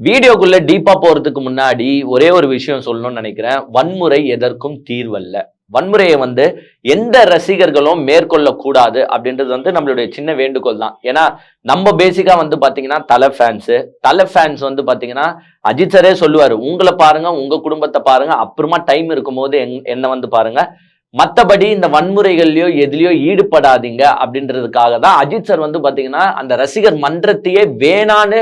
வீடியோக்குள்ள டீப்பா போறதுக்கு முன்னாடி ஒரே ஒரு விஷயம் சொல்லணும்னு நினைக்கிறேன். வன்முறை எதற்கும் தீர்வல்ல. வன்முறையை வந்து எந்த ரசிகர்களும் மேற்கொள்ள கூடாது அப்படின்றது வந்து நம்மளுடைய சின்ன வேண்டுகோள் தான். ஏன்னா நம்ம பேசிக்கா வந்து பாத்தீங்கன்னா தலை ஃபேன்ஸ் தலை ஃபேன்ஸ் வந்து பாத்தீங்கன்னா அஜித் சரே சொல்லுவாரு உங்களை பாருங்க உங்க குடும்பத்தை பாருங்க அப்புறமா டைம் இருக்கும்போது எங்- என்ன வந்து பாருங்க மத்தபடி இந்த வன்முறைகள்லயோ எதுலயோ ஈடுபடாதீங்க. அப்படின்றதுக்காக தான் அஜித் சார் வந்து பாத்தீங்கன்னா அந்த ரசிகர் மன்றத்தையே வேணான்னு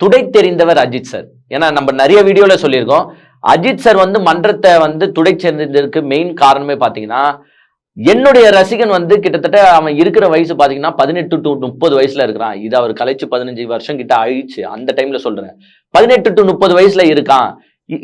துடை தெரிந்தவர் அஜித் சார். ஏன்னா நம்ம நிறைய வீடியோவில் சொல்லியிருக்கோம். அஜித் சார் வந்து மன்றத்தை வந்து துடை சேர்ந்ததற்கு மெயின் காரணமே பார்த்தீங்கன்னா என்னுடைய ரசிகன் வந்து கிட்டத்தட்ட அவன் இருக்கிற வயசு பார்த்தீங்கன்னா பதினெட்டு டு முப்பது வயசுல இருக்கிறான். இது அவர் கழிச்சு பதினஞ்சு வருஷம் கிட்ட ஆயிடுச்சு. அந்த டைம்ல சொல்றேன். பதினெட்டு டு முப்பது வயசுல இருக்கான்.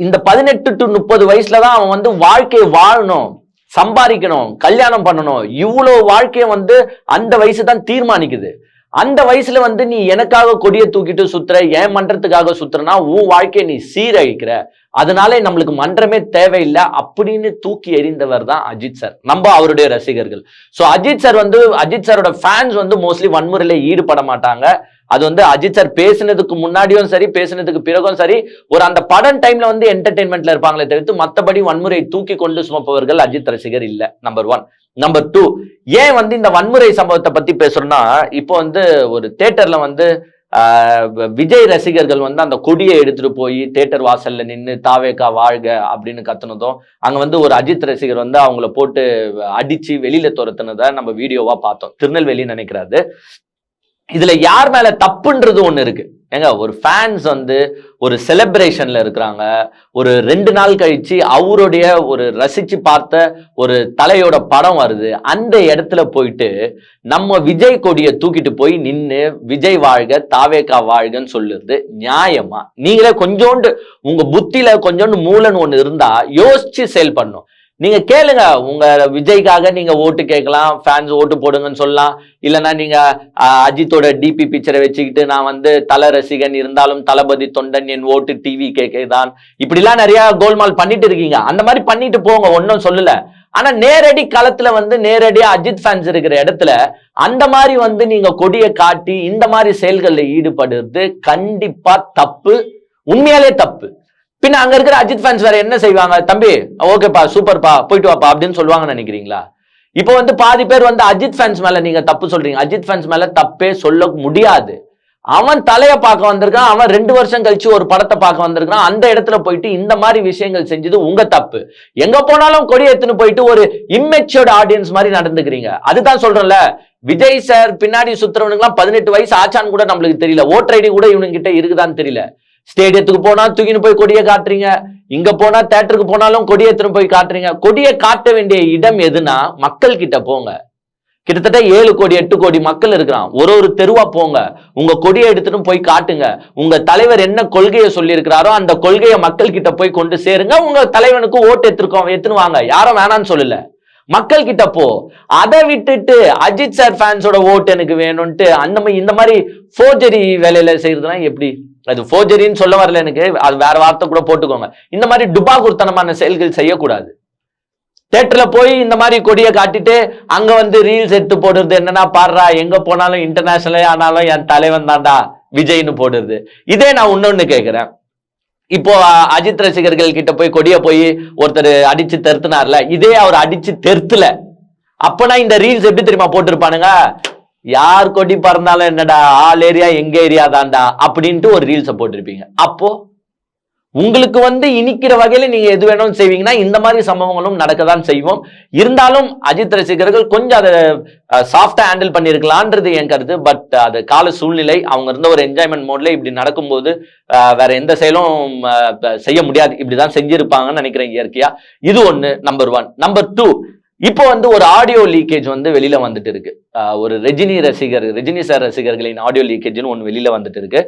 இந்த பதினெட்டு டு முப்பது வயசுல தான் அவன் வந்து வாழ்க்கையை வாழணும் சம்பாதிக்கணும் கல்யாணம் பண்ணணும். இவ்வளோ வாழ்க்கையை வந்து அந்த வயசு தான் தீர்மானிக்குது. அந்த வயசுல வந்து நீ எனக்காக கொடியை தூக்கிட்டு சுத்துற என் மன்றத்துக்காக சுத்துறனா உன் வாழ்க்கையை நீ சீரழிக்கிற. அதனால நம்மளுக்கு மன்றமே தேவையில்லை அப்படின்னு தூக்கி எறிந்தவர் தான் அஜித் சார். நம்ம அவருடைய ரசிகர்கள். சோ அஜித் சார் வந்து அஜித் சாரோட ஃபேன்ஸ் வந்து மோஸ்ட்லி வன்முறையில ஈடுபட மாட்டாங்க. அது வந்து அஜித் சார் பேசினதுக்கு முன்னாடியும் சரி பேசினதுக்கு பிறகும் சரி ஒரு அந்த படம் டைம்ல வந்து என்டர்டைன்மெண்ட்ல இருப்பாங்களே தவிர்த்து மத்தபடி வன்முறை தூக்கி கொண்டு சுமப்பவர்கள் அஜித் ரசிகர் இல்ல நம்பர் ஒன் நம்பர் டூ ஏன் வந்து இந்த வன்முறை சம்பவத்தை பத்தி பேசுறோம்னா இப்போ வந்து ஒரு தேட்டர்ல வந்து விஜய் ரசிகர்கள் வந்து அந்த கொடியை எடுத்துட்டு போய் தேட்டர் வாசல்ல நின்று தாவேக்கா வாழ்க அப்படின்னு கத்துனதும் அங்க வந்து ஒரு அஜித் ரசிகர் வந்து அவங்கள போட்டு அடிச்சு வெளியில துரத்துனதை நம்ம வீடியோவா பார்த்தோம். திருநெல்வேலி நினைக்கிறாரு. இதுல யார் மேல தப்புன்றது ஒண்ணு இருக்கு. ஏங்க ஒரு ஃபேன்ஸ் வந்து ஒரு செலிப்ரேஷன்ல இருக்கிறாங்க. ஒரு ரெண்டு நாள் கழிச்சு அவருடைய ஒரு ரசிச்சு பார்த்த ஒரு தலையோட படம் வருது. அந்த இடத்துல போயிட்டு நம்ம விஜய் கொடியை தூக்கிட்டு போய் நின்று விஜய் வாழ்க தாவேக்கா வாழ்கன்னு சொல்லுறது நியாயமா? நீங்களே கொஞ்சோண்டு உங்க புத்தியில கொஞ்சோண்டு மூலன்னு ஒன்று இருந்தா யோசிச்சு செயல் பண்ணும் நீங்க கேளுங்க உங்க விஜய்க்காக நீங்க ஓட்டு கேட்கலாம் ஃபேன்ஸ் ஓட்டு போடுங்கன்னு சொல்லலாம். இல்லைன்னா நீங்க அஜித்தோட டிபி பிக்சரை வச்சுக்கிட்டு நான் வந்து தல ரசிகன் இருந்தாலும் தளபதி தொண்டன் என் ஓட்டு டிவி கேட்கதான். இப்படிலாம் நிறைய கோல்மால் பண்ணிட்டு இருக்கீங்க. அந்த மாதிரி பண்ணிட்டு போங்க ஒன்றும் சொல்லல. ஆனா நேரடி களத்துல வந்து நேரடியா அஜித் ஃபேன்ஸ் இருக்கிற இடத்துல அந்த மாதிரி வந்து நீங்க கொடியை காட்டி இந்த மாதிரி செயல்களில் ஈடுபடுறது கண்டிப்பா தப்பு. உண்மையாலே தப்பு. பின்ன அங்க இருக்கிற அஜித் ஃபேன்ஸ் வேற என்ன செய்வாங்க? தம்பி ஓகேப்பா சூப்பர்ப்பா போயிட்டு வாப்பா அப்படின்னு சொல்லுவாங்கன்னு நினைக்கிறீங்களா? இப்போ வந்து பாதி பேர் வந்து அஜித் ஃபேன்ஸ் மேல நீங்க தப்பு சொல்றீங்க. அஜித் ஃபேன்ஸ் மேல தப்பே சொல்ல முடியாது. அவன் தலையை பார்க்க வந்திருக்கான் அவன் ரெண்டு வருஷம் கழிச்சு ஒரு படத்தை பார்க்க வந்திருக்கான். அந்த இடத்துல போயிட்டு இந்த மாதிரி விஷயங்கள் செஞ்சது உங்க தப்பு. எங்க போனாலும் கொடி எடுத்துன்னு போயிட்டு ஒரு இம்மெச்சோர்டு ஆடியன்ஸ் மாதிரி நடந்துக்கிறீங்க. அதுதான் சொல்றேன்ல. விஜய் சார் பின்னாடி சுத்துறவனுக்குலாம் பதினெட்டு வயசு ஆச்சான்னு கூட நம்மளுக்கு தெரியல. ஓட்டர் ஐடி கூட இவனுங்க கிட்ட இருக்குதான்னு தெரியல. ஸ்டேடியத்துக்கு போனா தூக்கின்னு போய் கொடியை காட்டுறீங்க. இங்க போனா தேட்டருக்கு போனாலும் கொடியை எடுத்துன்னு போய் காட்டுறீங்க. கொடியை காட்ட வேண்டிய இடம் எதுனா மக்கள் கிட்ட போங்க. கிட்டத்தட்ட ஏழு கோடி எட்டு கோடி மக்கள் இருக்கிறான். ஒரு ஒரு தெருவா போங்க. உங்க கொடியை எடுத்துட்டு போய் காட்டுங்க. உங்க தலைவர் என்ன கொள்கையை சொல்லியிருக்கிறாரோ அந்த கொள்கையை மக்கள் கிட்ட போய் கொண்டு சேருங்க. உங்க தலைவனுக்கு ஓட்டு எடுத்துருக்கோம் எடுத்துன்னு வாங்க. யாரும் வேணாம்னு சொல்லல. மக்கள் கிட்ட போ. அதை விட்டுட்டு அஜித் சார் ஃபேன்ஸோட ஓட்டு எனக்கு வேணும்ட்டு அந்த மாதிரி இந்த மாதிரி ஃபோர்ஜரி வேலையில செய்யறதுலாம் எப்படி? அது ஃபோர்ஜரின்னு சொல்ல வரல எனக்கு. அது வேற வார்த்தை கூட போட்டுக்கோங்க. இந்த மாதிரி டுபா குர்த்தனமான செயல்கள் செய்யக்கூடாது. தேட்டர்ல போய் இந்த மாதிரி கொடியை காட்டிட்டு அங்க வந்து ரீல்ஸ் எடுத்து போடுறது என்னன்னா பாடுறா எங்க போனாலும் இன்டர்நேஷனலே ஆனாலும் என் தலைவன் தான்டா விஜய்னு போடுறது. இதே நான் இன்னொன்று கேட்குறேன் இப்போ அஜித் ரசிகர்கள் கிட்ட போய் கொடியை போய் ஒருத்தர் அடிச்சு தெருத்துனார்ல இதே அவர் அடிச்சு தெருத்துல. அப்பனா இந்த ரீல்ஸ் எப்படி தெரியுமா போட்டிருப்பானுங்க? யார் கொடி பறந்தாலும் என்னடா ஆல் ஏரியா எங்க ஏரியா தான்டா அப்படின்ட்டு ஒரு ரீல்ஸை போட்டிருப்பீங்க. அப்போ உங்களுக்கு வந்து இனிக்கிற வகையில நீங்க எது வேணும் செய்வீங்கன்னா இந்த மாதிரி சம்பவங்களும் நடக்க தான் செய்வோம். இருந்தாலும் அஜித் ரசிகர்கள் கொஞ்சம் அதை சாஃப்டா ஹேண்டில் பண்ணியிருக்கலான்றது என் கருத்து. பட் அது கால சூழ்நிலை அவங்க இருந்த ஒரு என்ஜாய்மெண்ட் மோட்ல இப்படி நடக்கும்போது வேற எந்த செயலும் செய்ய முடியாது. இப்படிதான் செஞ்சிருப்பாங்கன்னு நினைக்கிறேன் இயற்கையா. இது ஒண்ணு நம்பர் ஒன் நம்பர் டூ இப்போ வந்து ஒரு ஆடியோ லீக்கேஜ் வந்து வெளியில வந்துட்டு இருக்கு. ஒரு ரெஜினி ரசிகர் ரெஜினி சார் ரசிகர்களின் ஆடியோ லீக்கேஜ்னு ஒன்று வெளியில வந்துட்டு இருக்கு.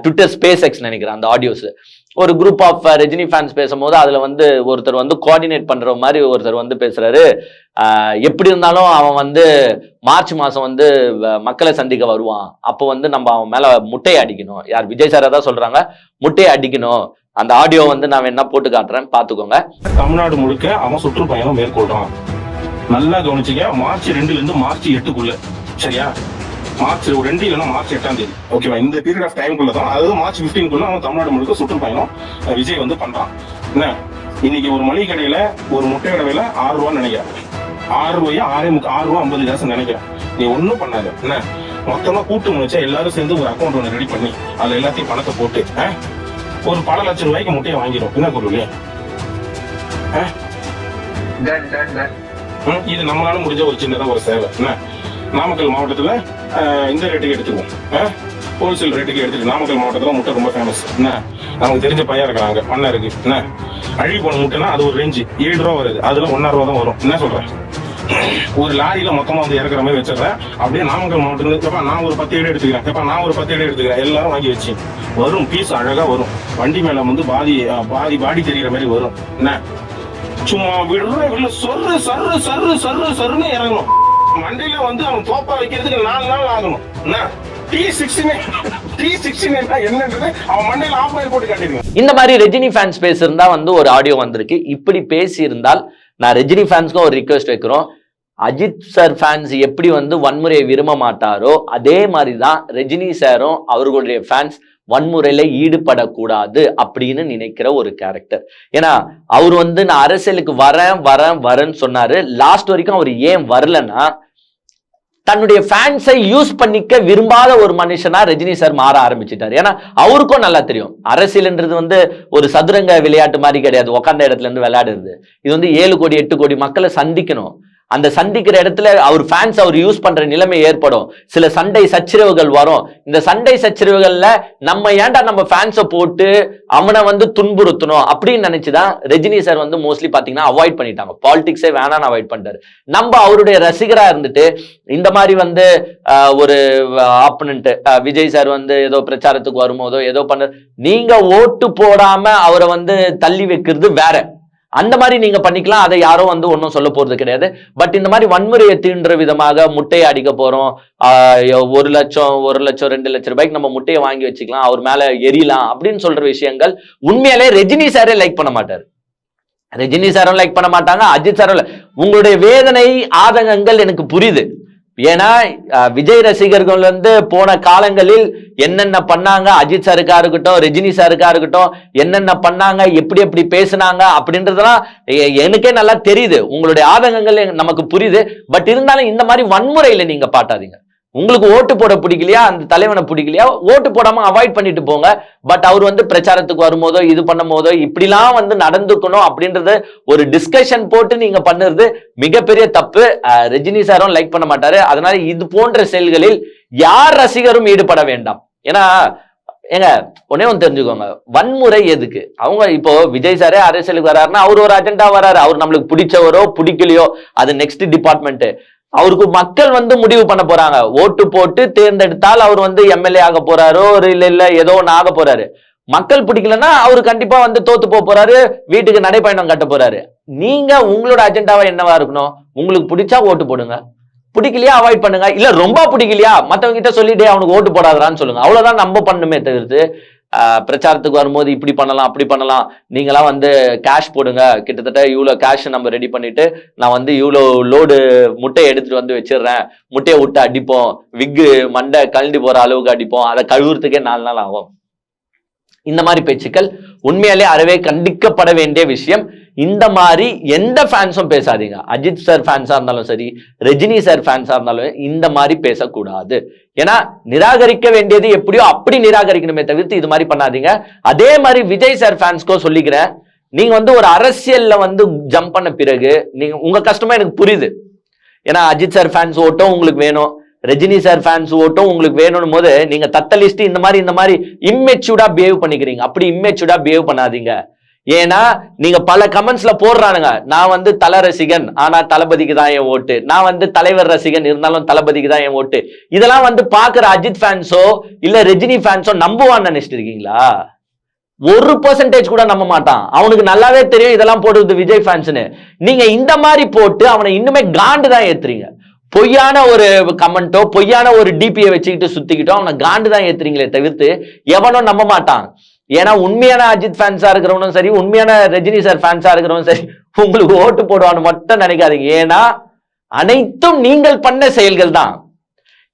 ட்விட்டர் ஸ்பேஸ் எக்ஸ் நினைக்கிறேன் அந்த ஆடியோஸ் ஒரு குரூப் ஆஃப் ரஜினி ஃபேன்ஸ் பேசும்போது அதுல வந்து ஒருத்தர் வந்து கோஆர்டினேட் பண்ற மாதிரி ஒருத்தர் வந்து பேசுறாரு. எப்படி இருந்தாலும் அவன் வந்து மார்ச் மாசம் வந்து வ- மக்களை சந்திக்க வருவான். அப்போ வந்து நம்ம அவன் மேல முட்டையை அடிக்கணும். யார் விஜய் சாரை தான் சொல்றாங்க? முட்டையை அடிக்கணும். அந்த ஆடியோ வந்து நான் வேணா போட்டு காட்டுறேன் பாத்துக்கோங்க தமிழ்நாடு முழுக்க அவன் சுற்றுப்பயணம் மேற்கொள்றான். நல்லா கவனிச்சுங்க மார்ச் ரெண்டுல இருந்து மார்ச் எட்டுக்குள்ள. சரியா? மார்ச் ஒரு ரெண்டு இல்லைன்னா மார்ச் எட்டாம் தேதி. ஓகேவா இந்த பீரியட் ஆஃப் டைம்குள்ள தான் அதாவது மார்ச் 15 குள்ள அவன் தமிழ்நாடு முழுக்க சுற்றுப்பயணம் விஜய் வந்து பண்றான். என்ன? இன்னைக்கு ஒரு மளிகை கடையில ஒரு முட்டையோட விலை ஆறு ரூபான்னு நினைக்கிறேன். ஆறு ரூபாயா? ஆறே முக்கா ஆறு ரூபா ஐம்பது காசு நினைக்கிறேன். நீ ஒன்றும் பண்ணாத. என்ன? மொத்தமா கூட்டு முடிச்சா எல்லாரும் சேர்ந்து ஒரு அக்கௌண்ட் ஒன்று ரெடி பண்ணி அதுல எல்லாத்தையும் பணத்தை போட்டு ஒரு பல லட்சம் ரூபாய்க்கு முட்டையை வாங்கிடும் என்ன பொருள்? ம், இது நம்மளால முடிஞ்ச ஒரு சின்னதாக ஒரு சேவை. என்ன? நாமக்கல் மாவட்டத்தில் இந்த ரேட்டுக்கு எடுத்துக்குவோம். ஹோல்சேல் ரேட்டுக்கு எடுத்துட்டு நாமக்கல் மாவட்டத்தில் முட்டை ரொம்ப ஃபேமஸ் என்ன? நமக்கு தெரிஞ்ச பையன் இருக்கிறாங்க பண்ணை இருக்கு. என்ன? அழி போன முட்டைனா அது ஒரு ரேஞ்சு ஏழு ரூபா வருது. அதில் ஒன்னா ரூபா தான் வரும். என்ன சொல்கிறேன் ஒரு லாரியில மொத்தமா வந்து இறக்குற மாதிரி வச்சிடுறேன். அப்படியே நாமக்கல் மாவட்டத்துல எப்பா நான் ஒரு பத்து ஏடு எடுத்துக்கிறேன். எப்பா நான் ஒரு பத்து ஏடு எடுத்துக்கிறேன். எல்லாரும் வாங்கி வச்சு. வரும். பீஸ் அழகா வரும். வண்டி மேல வந்து பாதி பாதி பாடி தெரியுற மாதிரி வரும். என்ன? சும்மா விடுற இல்ல சொர்ரு சர்ரு சர்ரு சர்ரு சர்னு இறங்கணும். மண்டையில வந்து அவன் தோப்பா வைக்கிறதுக்கு நாலு நாள் ஆகணும். என்ன? இந்த மாதிரி ரஜினி ஃபேன்ஸ் பேசியிருந்தா வந்து ஒரு ஆடியோ வந்திருக்கு. இப்படி பேசியிருந்தால் நான் ரஜினி ஃபேன்ஸ்க்கும் ஒரு ரிக்வெஸ்ட் வைக்கிறோம். அஜித் சார் ஃபேன்ஸ் எப்படி வந்து வன்முறையை விரும்ப மாட்டாரோ அதே மாதிரி தான் ரஜினி சாரும் அவர்களுடைய ஃபேன்ஸ் வன்முறையில ஈடுபடக்கூடாது அப்படின்னு நினைக்கிற ஒரு கேரக்டர் ஏன்னா அவர் வந்து நான் அரசியலுக்கு வரேன் வரேன் வரேன்னு சொன்னாரு. லாஸ்ட் வரைக்கும் அவர் ஏன் வரலன்னா தன்னுடைய ஃபேன்ஸை யூஸ் பண்ணிக்க விரும்பாத ஒரு மனுஷனா ரஜினி சார் மாற ஆரம்பிச்சிட்டாரு. ஏன்னா அவருக்கும் நல்லா தெரியும். அரசியல்ன்றது வந்து ஒரு சதுரங்க விளையாட்டு மாதிரி கிடையாது. உட்காந்த இடத்துல இருந்து விளையாடுறது. இது வந்து ஏழு கோடி எட்டு கோடி மக்களை சந்திக்கணும். அந்த சந்திக்கிற இடத்துல அவர் ஃபேன்ஸ் அவர் யூஸ் பண்ற நிலைமை ஏற்படும். சில சண்டை சச்சரவுகள் வரும். இந்த சண்டை சச்சரவுகள்ல நம்ம ஏன்டா நம்ம ஃபேன்ஸை போட்டு அவனை வந்து துன்புறுத்தணும் அப்படின்னு நினைச்சுதான் ரஜினி சார் வந்து மோஸ்ட்லி பாத்தீங்கன்னா அவாய்ட் பண்ணிட்டாங்க. பாலிடிக்ஸே வேணான்னு அவாய்ட் பண்ணிட்டாரு. நம்ம அவருடைய ரசிகரா இருந்துட்டு இந்த மாதிரி வந்து ஒரு ஆப்பனண்ட் விஜய் சார் வந்து ஏதோ பிரச்சாரத்துக்கு வரும்போதோ ஏதோ பண்ண நீங்க ஓட்டு போடாம அவரை வந்து தள்ளி வைக்கிறது வேற. அந்த மாதிரி நீங்க பண்ணிக்கலாம். அதை யாரும் வந்து ஒன்றும் சொல்ல போறது கிடையாது. பட் இந்த மாதிரி வன்முறையை தீண்டுற விதமாக முட்டையை அடிக்க போறோம். ஒரு லட்சம் ஒரு லட்சம் ரெண்டு லட்சம் ரூபாய்க்கு நம்ம முட்டையை வாங்கி வச்சுக்கலாம். அவர் மேல எரியலாம் அப்படின்னு சொல்ற விஷயங்கள் உண்மையிலே ரஜினி சாரே லைக் பண்ண மாட்டார். ரஜினி சாரும் லைக் பண்ண மாட்டாங்க. அஜித் சாரும் உங்களுடைய வேதனை ஆதங்கங்கள் எனக்கு புரியுது. ஏன்னா விஜய் ரசிகர்கள் வந்து போன காலங்களில் என்னென்ன பண்ணாங்க? அஜித் சாருக்கா இருக்கட்டும் ரஜினி சாருக்கா இருக்கட்டும் என்னென்ன பண்ணாங்க? எப்படி எப்படி பேசுனாங்க? அப்படின்றதெல்லாம் எனக்கே நல்லா தெரியுது. உங்களுடைய ஆதங்கங்கள் நமக்கு புரியுது. பட் இருந்தாலும் இந்த மாதிரி வன்முறையில நீங்க பாட்டாதீங்க. உங்களுக்கு ஓட்டு போட பிடிக்கலையா? அந்த தலைவனை பிடிக்கலையா? ஓட்டு போடாம அவாய்ட் பண்ணிட்டு போங்க. பட் அவர் வந்து பிரச்சாரத்துக்கு வரும்போதோ இது பண்ணும் போதோ இப்படிலாம் வந்து நடந்துக்கணும் அப்படின்றது ஒரு டிஸ்கஷன் போட்டு நீங்க பண்ணுறது மிகப்பெரிய தப்பு. ரஜினி சாரும் லைக் பண்ண மாட்டாரு. அதனால இது போன்ற செயல்களில் யார் ரசிகரும் ஈடுபட வேண்டாம். ஏன்னா ஏங்க ஒன்னே ஒன்று தெரிஞ்சுக்கோங்க. வன்முறை எதுக்கு? அவங்க இப்போ விஜய் சாரே அரசியலுக்கு வராருன்னா அவர் ஒரு அஜெண்டா வராரு. அவர் நம்மளுக்கு பிடிச்சவரோ பிடிக்கலையோ அது நெக்ஸ்ட் டிபார்ட்மெண்ட்டு அவருக்கு மக்கள் வந்து முடிவு பண்ண போறாங்க. ஓட்டு போட்டு தேர்ந்தெடுத்தால் அவர் வந்து எம்எல்ஏ ஆக போறாரோ ஒரு இல்ல இல்ல ஏதோ ஒன்று ஆக போறாரு. மக்கள் பிடிக்கலன்னா அவர் கண்டிப்பா வந்து தோத்து போக போறாரு வீட்டுக்கு நடைப்பயணம் கட்ட போறாரு. நீங்க உங்களோட அஜெண்டாவா என்னவா இருக்கணும்? உங்களுக்கு பிடிச்சா ஓட்டு போடுங்க. பிடிக்கலையா அவாய்ட் பண்ணுங்க. இல்ல ரொம்ப பிடிக்கலையா மத்தவங்க கிட்ட சொல்லிட்டே அவனுக்கு ஓட்டு போடாதான்னு சொல்லுங்க. அவ்வளவுதான் நம்ம பண்ணுமே தவிர்த்து பிரச்சாரத்துக்கு வரும்போது இப்படி பண்ணலாம் அப்படி பண்ணலாம். நீங்களாம் வந்து கேஷ் போடுங்க. கிட்டத்தட்ட இவ்வளோ கேஷ் நம்ம ரெடி பண்ணிட்டு நான் வந்து இவ்வளோ லோடு முட்டையை எடுத்துட்டு வந்து வச்சிடுறேன். முட்டையை விட்டு அடிப்போம். விக்கு மண்டை கழண்டி போற அளவுக்கு அடிப்போம். அதை கழுவுறதுக்கே நாலு நாள் ஆகும். இந்த மாதிரி பேச்சுக்கள் உண்மையாலே அறவே கண்டிக்கப்பட வேண்டிய விஷயம். இந்த மாதிரி எந்த ஃபேன்ஸும் பேசாதீங்க. அஜித் சார் ஃபேன்ஸா இருந்தாலும் சரி ரஜினி சார் ஃபேன்ஸா இருந்தாலும் இந்த மாதிரி பேசக்கூடாது. ஏன்னா நிராகரிக்க வேண்டியது எப்படியோ அப்படி நிராகரிக்கணுமே தவிர்த்து இது மாதிரி பண்ணாதீங்க. அதே மாதிரி விஜய் சார் ஃபேன்ஸ்க்கோ சொல்லிக்கிறேன். நீங்க வந்து ஒரு அரசியல்ல வந்து ஜம்ப் பண்ண பிறகு நீங்க உங்க கஷ்டமா எனக்கு புரியுது. ஏன்னா அஜித் சார் ஃபேன்ஸ் ஓட்டம் உங்களுக்கு வேணும். ரஜினி சார் ஃபேன்ஸ் ஓட்டும் உங்களுக்கு வேணும் போது நீங்க தத்தலிஸ்ட் இந்த மாதிரி இந்த மாதிரி இம்மெச்சூர்டா பிஹேவ் பண்ணிக்கிறீங்க. அப்படி இம்மெச்சூர்டா பிஹேவ் பண்ணாதீங்க. ஏன்னா நீங்க பல கமெண்ட்ஸ்ல போடுறானுங்க. நான் வந்து தல ரசிகன் ஆனா தளபதிக்கு தான் என் ஓட்டு. நான் வந்து தலைவர் ரசிகன் இருந்தாலும் தளபதிக்கு தான் என் ஓட்டு. இதெல்லாம் வந்து பாக்குற அஜித் ஃபேன்ஸோ இல்ல ரஜினி ஃபேன்ஸோ நம்புவான்னு நினைச்சிட்டு இருக்கீங்களா? ஒரு பர்சன்டேஜ் கூட நம்ப மாட்டான். அவனுக்கு நல்லாவே தெரியும் இதெல்லாம் போடுறது விஜய் ஃபேன்ஸ்னு நீங்க இந்த மாதிரி போட்டு அவனை இன்னுமே காண்டு தான் ஏத்துறீங்க. பொய்யான ஒரு கமெண்ட்டோ பொய்யான ஒரு டிபியை வச்சுக்கிட்டு சுத்திக்கிட்டோ அவனை காண்டு தான் ஏத்துறீங்களே தவிர்த்து எவனும் நம்ப மாட்டான். ஏன்னா உண்மையான அஜித் ஃபேன்ஸா இருக்கிறவனும் சரி உண்மையான ரஜினி சார் ஃபேன்ஸா இருக்கிறவனும் சரி உங்களுக்கு ஓட்டு போடுவான்னு மட்டும் நினைக்காதீங்க. ஏன்னா அனைத்தும் நீங்கள் பண்ண செயல்கள் தான்.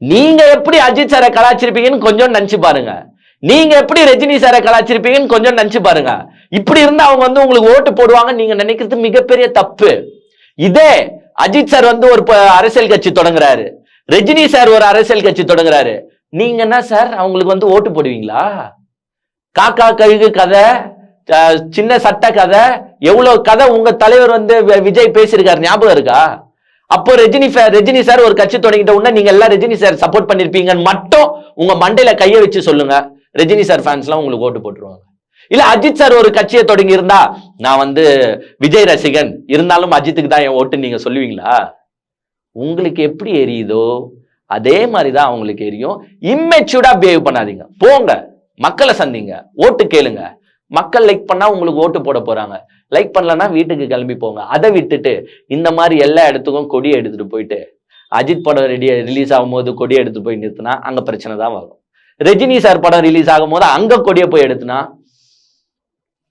நீங்க எப்படி அஜித் சாரை கலாச்சிருப்பீங்கன்னு கொஞ்சம் நினைச்சு பாருங்க. நீங்க எப்படி ரஜினி சாரை கலாச்சிருப்பீங்கன்னு கொஞ்சம் நினைச்சு பாருங்க. இப்படி இருந்தா அவங்க வந்து உங்களுக்கு ஓட்டு போடுவாங்க நீங்க நினைக்கிறது மிகப்பெரிய தப்பு. இதே அஜித் சார் வந்து ஒரு அரசியல் கட்சி தொடங்குறாரு. ரஜினி சார் ஒரு அரசியல் கட்சி தொடங்குறாரு. நீங்க என்ன சார் அவங்களுக்கு வந்து ஓட்டு போடுவீங்களா? காக்கா கழுகு கதை சின்ன சட்ட கதை எவ்வளவு கதை உங்க தலைவர் வந்து விஜய் பேசியிருக்காரு ஞாபகம் இருக்கா? அப்போ ரஜினி சார் ரஜினி சார் ஒரு கட்சி தொடங்கிட்ட உடனே நீங்க எல்லாம் ரஜினி சார் சப்போர்ட் பண்ணிருப்பீங்கன்னு மட்டும் உங்க மண்டையில கையை வச்சு சொல்லுங்க. ரஜினி சார் ஃபேன்ஸ்லாம் உங்களுக்கு ஓட்டு போட்டுருவாங்க. இல்ல அஜித் சார் ஒரு கட்சியை தொடங்கி இருந்தா நான் வந்து விஜய் ரசிகன். இருந்தாலும் அஜித்துக்கு தான் என் ஓட்டு நீங்க சொல்லுவீங்களா? உங்களுக்கு எப்படி எரியுதோ அதே மாதிரி தான் அவங்களுக்கு எரியும். இம்மெச்சூர்டா பிஹேவ் பண்ணாதீங்க. போங்க. மக்களை சந்திங்க. ஓட்டு கேளுங்க. மக்கள் லைக் பண்ணா உங்களுக்கு ஓட்டு போட போறாங்க. லைக் பண்ணலன்னா வீட்டுக்கு கிளம்பி போங்க. அதை விட்டுட்டு இந்த மாதிரி எல்லா இடத்துக்கும் கொடி எடுத்துட்டு போயிட்டு அஜித் படம் ரெடி ரிலீஸ் ஆகும்போது கொடியை எடுத்துட்டு போய் நிறுத்தினா அங்க பிரச்சனை தான் வரும். ரஜினி சார் படம் ரிலீஸ் ஆகும்போது அங்க கொடியை போய் எடுத்துனா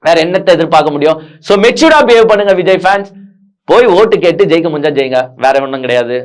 வேற என்னத்தை எதிர்பார்க்க முடியும்? சோ மெச்சூர்டா பிஹேவ் பண்ணுங்க விஜய் ஃபேன்ஸ் போய் ஓட்டு கேட்டு ஜெயிக்க முடிஞ்சா ஜெயிங்க. வேற ஒன்றும் கிடையாது.